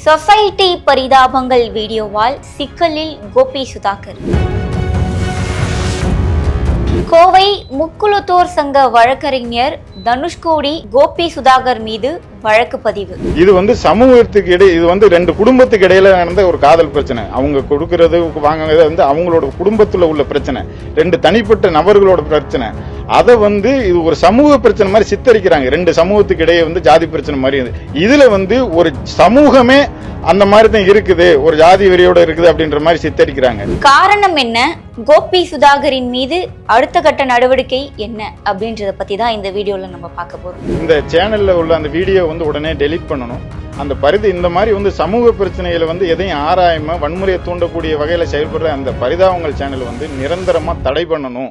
Society பரிதாபங்கள் வீடியோவால் சிக்கலில் கோபி சுதாகர் கோவை முக்குளத்தோர் சங்க வழக்கறிஞர் தனுஷ்கோடி கோபி சுதாகர் மீது வழக்கு பதிவு. இது வந்து சமூகத்துக்கு இடையே இது வந்து ரெண்டு குடும்பத்துக்கு இடையில நடந்த ஒரு காதல் பிரச்சனை. அவங்க கொடுக்கறது வாங்குறது வந்து அவங்களோட குடும்பத்துல உள்ள பிரச்சனை. ரெண்டு தனிப்பட்ட நபர்களோட பிரச்சனை. அதை வந்து இது ஒரு சமூக பிரச்சனை மாதிரி சித்தரிக்கிறாங்க. ரெண்டு சமூகத்துக்கு இடையே வந்து ஜாதி பிரச்சனை மாதிரி இது. இதுல வந்து ஒரு சமூகமே அந்த மாதிரி தான் இருக்குது. ஒரு ஜாதி வெறியோட இருக்குது அப்படின்ற மாதிரி சித்தரிக்கிறாங்க. காரணம் என்ன? கோபி சுதாகரின் மீது அடுத்த கட்ட நடவடிக்கை என்ன? அப்படின்றத பத்தி தான் இந்த வீடியோல நம்ம பார்க்க போறோம். இந்த சேனல்ல உள்ள அந்த வீடியோ வந்து உடனே டெலீட் பண்ணணும். அந்த பரிதி இந்த மாதிரி வந்து சமூக பிரச்சனைகளை வந்து எதையும் ஆராயாம வன்முறையை தூண்டக்கூடிய வகையில் செயல்படுற அந்த பரிதாபங்கள் சேனல் வந்து நிரந்தரமாக தடை பண்ணணும்.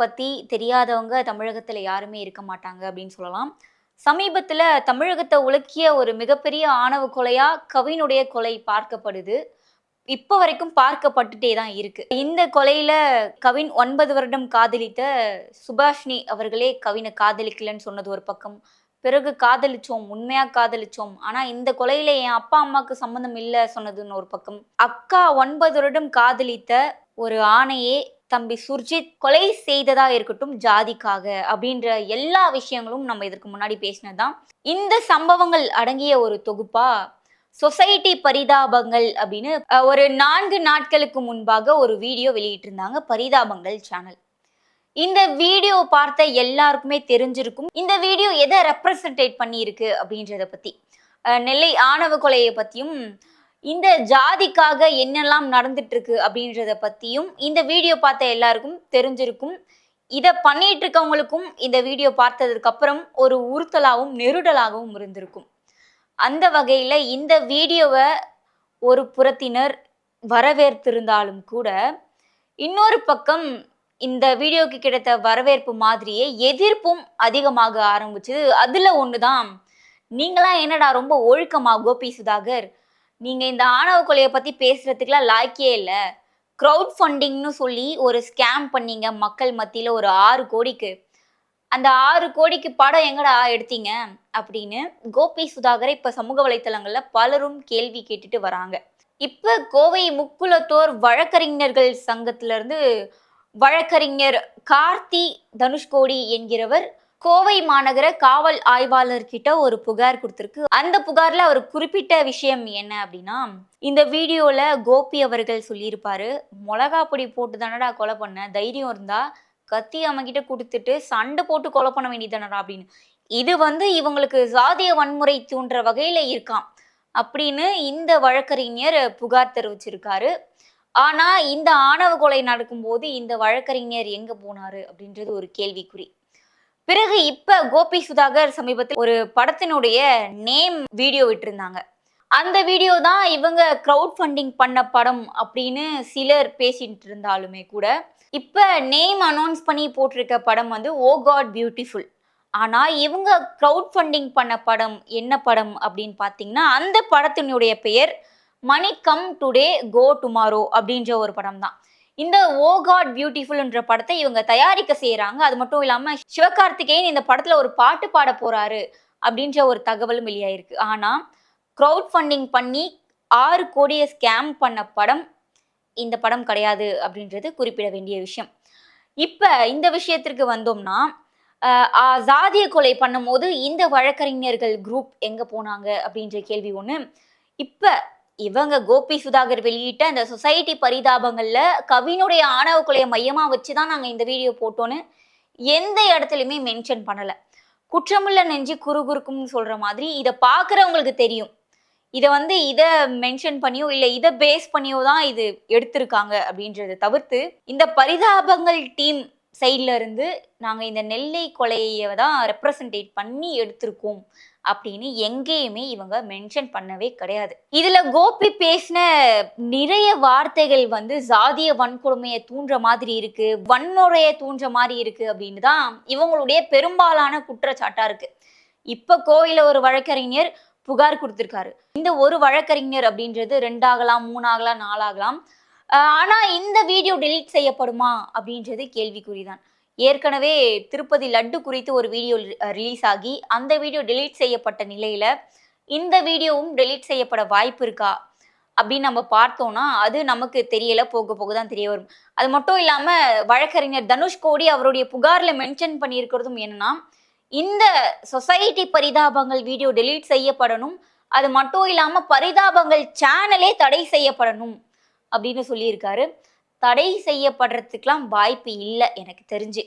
பத்தி தெரியாதவங்க தமிழகத்தில் யாருமே இருக்க மாட்டாங்க அப்படின்னு சொல்லலாம். சமீபத்தில் தமிழகத்தை உலுக்கிய ஒரு மிகப்பெரிய ஆணவ கொலையாக கவினுடைய கொலை பார்க்கப்படுது. இப்போ வரைக்கும் பார்க்கப்பட்டுட்டே தான் இருக்கு. இந்த கொலையில கவின் ஒன்பது வருடம் காதலித்த சுபாஷினி அவர்களே கவினை காதலிக்கலன்னு சொன்னது ஒரு பக்கம். பிறகு காதலிச்சோம் உண்மையா காதலிச்சோம். ஆனா இந்த கொலையில என் அப்பா அம்மாக்கு சம்மந்தம் இல்லை சொன்னதுன்னு ஒரு பக்கம். அக்கா ஒன்பது வருடம் காதலித்த ஒரு ஆணையே தம்பி சுர்ஜித் கொலை செய்ததா இருக்கட்டும் ஜாதிக்காக அப்படின்ற எல்லா விஷயங்களும் நம்ம இதற்கு முன்னாடி பேசினதுதான். இந்த சம்பவங்கள் அடங்கிய ஒரு தொகுப்பா? சொசைட்டி பரிதாபங்கள் அப்படின்னு ஒரு நான்கு நாட்களுக்கு முன்பாக ஒரு வீடியோ வெளியிட்டிருந்தாங்க பரிதாபங்கள் சேனல் இந்த வீடியோ பார்த்த எல்லாருக்குமே தெரிஞ்சிருக்கும் இந்த வீடியோ எதை ரெப்ரசன்டேட் பண்ணியிருக்கு அப்படின்றத பத்தி. நெல்லை ஆணவ கொலையை பத்தியும் இந்த ஜாதிக்காக என்னெல்லாம் நடந்துட்டு இருக்கு அப்படின்றத பத்தியும் இந்த வீடியோ பார்த்த எல்லாருக்கும் தெரிஞ்சிருக்கும். இதை பண்ணிட்டு இருக்கவங்களுக்கும் இந்த வீடியோ பார்த்ததுக்கு அப்புறம் ஒரு உறுத்தலாகவும் நெருடலாகவும் இருந்திருக்கும். அந்த வகையில இந்த வீடியோவை ஒரு புறத்தினர் வரவேற்றிருந்தாலும் கூட இன்னொரு பக்கம் இந்த வீடியோக்கு கிடைத்த வரவேற்பு மாதிரியே எதிர்ப்பும் அதிகமாக ஆரம்பிச்சது. அதுல ஒண்ணுதான். நீங்களாம் என்னடா ரொம்ப ஒழுக்கமா கோபி சுதாகர் நீங்கள் இந்த ஆணவ கொலையை பற்றி பேசுறதுக்குலாம் லாய்க்கே இல்லை. க்ரௌட் ஃபண்டிங்னு சொல்லி ஒரு ஸ்கேம் பண்ணீங்க மக்கள் மத்தியில் ஒரு ஆறு கோடிக்கு. அந்த ஆறு கோடிக்கு படம் எங்கடா எடுத்தீங்க? அப்படின்னு கோபி சுதாகரை இப்போ சமூக வலைத்தளங்களில் பலரும் கேள்வி கேட்டுட்டு வராங்க. இப்போ கோவை முக்குலத்தோர் வழக்கறிஞர்கள் சங்கத்துல இருந்து வழக்கறிஞர் கார்த்தி தனுஷ்கோடி என்கிறவர் கோவை மாநகர காவல் ஆய்வாளர் கிட்ட ஒரு புகார் கொடுத்துருக்கு. அந்த புகார்ல அவர் குறிப்பிட்ட விஷயம் என்ன அப்படின்னா இந்த வீடியோல கோபி அவர்கள் சொல்லியிருப்பாரு மிளகா பொடி போட்டு தானடா கொலை பண்ண தைரியம் இருந்தா கத்தி அவன்கிட்ட கொடுத்துட்டு சண்டை போட்டு கொலை பண்ண வேண்டியதானடா அப்படின்னு. இது வந்து இவங்களுக்கு சாதிய வன்முறை தூண்டுற வகையில இருக்கான் அப்படின்னு இந்த வழக்கறிஞர் புகார் தெரிவிச்சிருக்காரு. ஆனா இந்த ஆணவ கொலை நடக்கும்போது இந்த வழக்கறிஞர் எங்க போனாரு அப்படின்றது ஒரு கேள்விக்குறி. பிறகு இப்ப கோபி சுதாகர் சமீபத்தில் ஒரு படத்தினுடைய நேம் வீடியோ விட்டுருந்தாங்க. அந்த வீடியோ தான் இவங்க க்ரௌட் ஃபண்டிங் பண்ண படம் அப்படின்னு சிலர் பேசிட்டு இருந்தாலுமே கூட இப்ப நேம் அனௌன்ஸ் பண்ணி போட்டிருக்க படம் வந்து ஓ காட் பியூட்டிஃபுல் ஆனா இவங்க க்ரௌட் ஃபண்டிங் பண்ண படம் என்ன படம் அப்படின்னு பார்த்தீங்கன்னா அந்த படத்தினுடைய பெயர் money come today go tomorrow அப்படின்ற ஒரு படம் தான் இந்த ஓ காட் பியூட்டிஃபுல்ன்ற படத்தை இவங்க தயாரிக்க செய்யறாங்க அது மட்டும் இல்லாம சிவகார்த்திகேயன் இந்த படத்துல ஒரு பாட்டு பாட போறாரு அப்படின்ற ஒரு தகவலும் வெளியாயிருக்கு. ஆனா க்ரௌட் ஃபண்டிங் பண்ணி ஆறு கோடியை ஸ்கேம் பண்ண படம் இந்த படம் கிடையாது அப்படின்றது குறிப்பிட வேண்டிய விஷயம். இப்போ இந்த விஷயத்திற்கு வந்தோம்னா சாதிய கொலை பண்ணும்போது இந்த வழக்கறிஞர்கள் குரூப் எங்கே போனாங்க அப்படின்ற கேள்வி ஒன்று இப்போ இவங்க கோபி சுதாகர் வெளியிட்ட அந்த சொசைட்டி பரிதாபங்கள்ல கவினுடைய ஆணவ கொலையை மையமா வச்சுதான் நாங்க இந்த வீடியோ போட்டோன்னு எந்த இடத்துலையுமே மென்ஷன் பண்ணல. குற்றமுள்ள நெஞ்சு குறுகுறுக்கும்னு சொல்ற மாதிரி இதை பார்க்குறவங்களுக்கு தெரியும். இதை வந்து இதை மென்ஷன் பண்ணியோ இல்லை இதை பேஸ் பண்ணியோ தான் இது எடுத்திருக்காங்க அப்படின்றத தவிர்த்து இந்த பரிதாபங்கள் டீம் சைட்ல இருந்து நாங்கள் இந்த நெல்லை கொலையை தான் ரெப்ரசன்டேட் பண்ணி எடுத்திருக்கோம். அப்படின்னு எங்கேயுமே இவங்க மென்ஷன் பண்ணவே கிடையாது. இதுல கோபி பேசின நிறைய வார்த்தைகள் வந்து சாதிய வன்கொடுமையை தூண்டுற மாதிரி இருக்கு வன்முறையை தூண்டுற மாதிரி இருக்கு அப்படின்னு தான் இவங்களுடைய பெரும்பாலான குற்றச்சாட்டா இருக்கு. இப்ப கோயில ஒரு வழக்கறிஞர் புகார் கொடுத்திருக்காரு. இந்த ஒரு வழக்கறிஞர் அப்படின்றது ரெண்டாகலாம் மூணாகலாம் நாலாகலாம். ஆனா இந்த வீடியோ டெலீட் செய்யப்படுமா அப்படின்றது கேள்விக்குறிதான். ஏற்கனவே திருப்பதி லட்டு குறித்து ஒரு வீடியோ ரிலீஸ் ஆகி அந்த வீடியோ டெலீட் செய்யப்பட்ட நிலையில் இந்த வீடியோவும் டெலீட் செய்யப்பட வாய்ப்பு இருக்கா அப்படின்னு நம்ம பார்த்தோம்னா அது நமக்கு தெரியல போக போக தான் தெரிய வரும். அது மட்டும் இல்லாமல் வழக்கறிஞர் தனுஷ் கோடி அவருடைய புகாரில் மென்ஷன் பண்ணியிருக்கிறதும் என்னன்னா இந்த சொசைட்டி பரிதாபங்கள் வீடியோ டெலீட் செய்யப்படணும் அது மட்டும் இல்லாமல் பரிதாபங்கள் சேனலே தடை செய்யப்படணும் அப்படின்னு சொல்லியிருக்காரு. தடை செய்யப்படுறதுக்கெலாம் வாய்ப்பு இல்லை எனக்கு தெரிஞ்சு.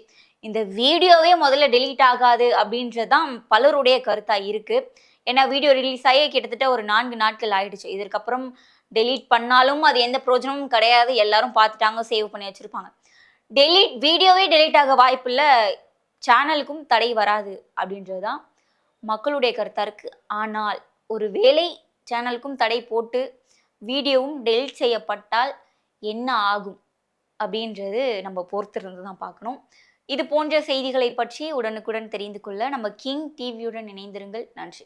இந்த வீடியோவே முதல்ல டெலீட் ஆகாது அப்படின்றது தான் பலருடைய கருத்தாக இருக்குது ஏன்னா வீடியோ ரிலீஸ் ஆகி கிட்டத்தட்ட ஒரு நான்கு நாட்கள் ஆயிடுச்சு. இதற்கப்புறம் டெலீட் பண்ணாலும் அது எந்த பிரயோஜனமும் கிடையாது. எல்லாரும் பார்த்துட்டாங்க சேவ் பண்ணி வச்சுருப்பாங்க. டெலீட் வீடியோவே டெலீட் ஆக வாய்ப்பு இல்லை. சேனலுக்கும் தடை வராது அப்படின்றது தான் மக்களுடைய கருத்தாக இருக்குது ஆனால் ஒரு வேலை சேனலுக்கும் தடை போட்டு வீடியோவும் டெலீட் செய்யப்பட்டால் என்ன ஆகும்? அப்படின்றது நம்ம பொறுத்திருந்து தான் பார்க்கணும். இது போன்ற செய்திகளை பற்றி உடனுக்குடன் தெரிந்து கொள்ள நம்ம கிங் டிவியுடன் இணைந்திருங்கள். நன்றி.